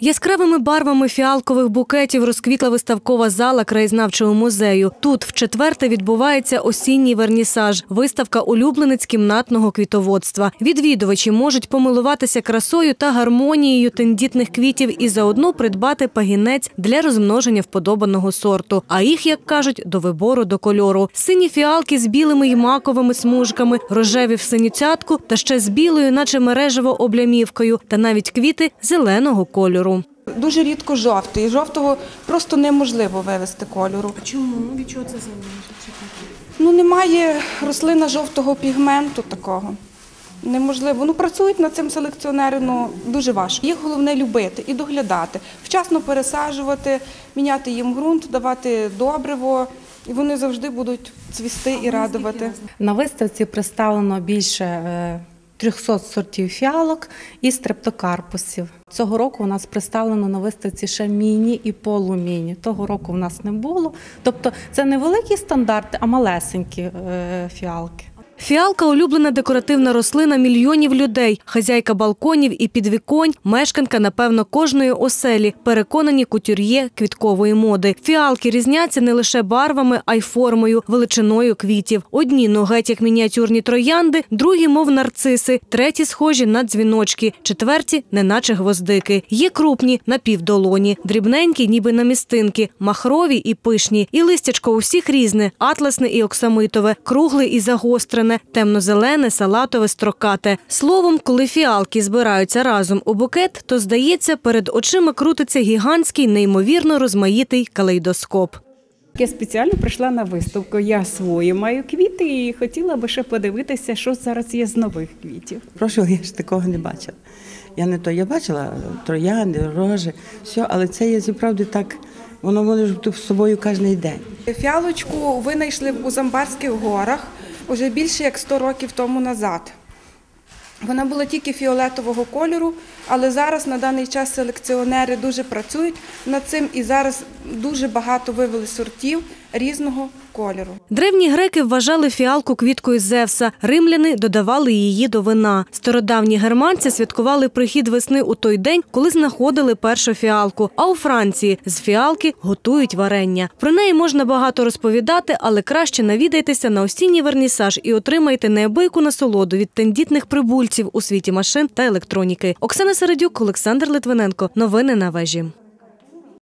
Яскравими барвами фіалкових букетів розквітла виставкова зала краєзнавчого музею. Тут вчетверте відбувається осінній вернісаж, виставка улюбленець кімнатного квітоводства. Відвідувачі можуть помилуватися красою та гармонією тендітних квітів і заодно придбати пагінець для розмноження вподобаного сорту. А їх, як кажуть, до вибору до кольору. Сині фіалки з білими й маковими смужками, рожеві в синю цятку та ще з білою, наче мережево облямівкою, та навіть квіти зеленого кольору. Дуже рідко жовтий. Жовтого просто неможливо вивести кольору. Чому? Від чого це залежить? Ну немає рослина жовтого пігменту такого. Неможливо. Ну працюють над цим селекціонери, ну дуже важко. Їх головне любити і доглядати, вчасно пересаджувати, міняти їм ґрунт, давати добриво, і вони завжди будуть цвісти і радувати. На виставці представлено більше е, 300 сортів фіалок і стрептокарпусів. Цього року у нас представлено на виставці ще міні і полуміні. Того року в нас не було. Тобто це не великі стандарти, а малесенькі е, фіалки. Фіалка улюблена декоративна рослина мільйонів людей, хазяйка балконів і підвіконь, мешканка, напевно, кожної оселі, переконані кутюр'є квіткової моди. Фіалки різняться не лише барвами, а й формою, величиною квітів. Одні ногеть як мініатюрні троянди, другі, мов нарциси, треті схожі на дзвіночки, четверті неначе гвоздики. Є крупні на півдолоні, дрібненькі, ніби намістинки, махрові і пишні. І листячко у всіх різне: атласне і оксамитове, кругле і загострене, темно-зелене, салатове, строкате. Словом, коли фіалки збираються разом у букет, то здається, перед очима крутиться гігантський, неймовірно розмаїтий калейдоскоп. Я спеціально прийшла на виставку. Я свої маю квіти і хотіла би ще подивитися, що зараз є з нових квітів. Прошу, я ж такого не бачила. Я не то, я бачила троянди, рожі, все, але це є справді так, воно може бути з собою кожен день. Фіалочку винайшли у Замбарських горах уже більше як 100 років тому назад. Вона була тільки фіолетового кольору, але зараз на даний час селекціонери дуже працюють над цим і зараз дуже багато вивели сортів різного кольору. Древні греки вважали фіалку квіткою Зевса, римляни додавали її до вина. Стародавні германці святкували прихід весни у той день, коли знаходили першу фіалку. А у Франції з фіалки готують варення. Про неї можна багато розповідати, але краще навідайтеся на осінній вернісаж і отримайте неабияку насолоду від тендітних прибульців у світі машин та електроніки. Оксана Середюк, Олександр Литвиненко. Новини на вежі.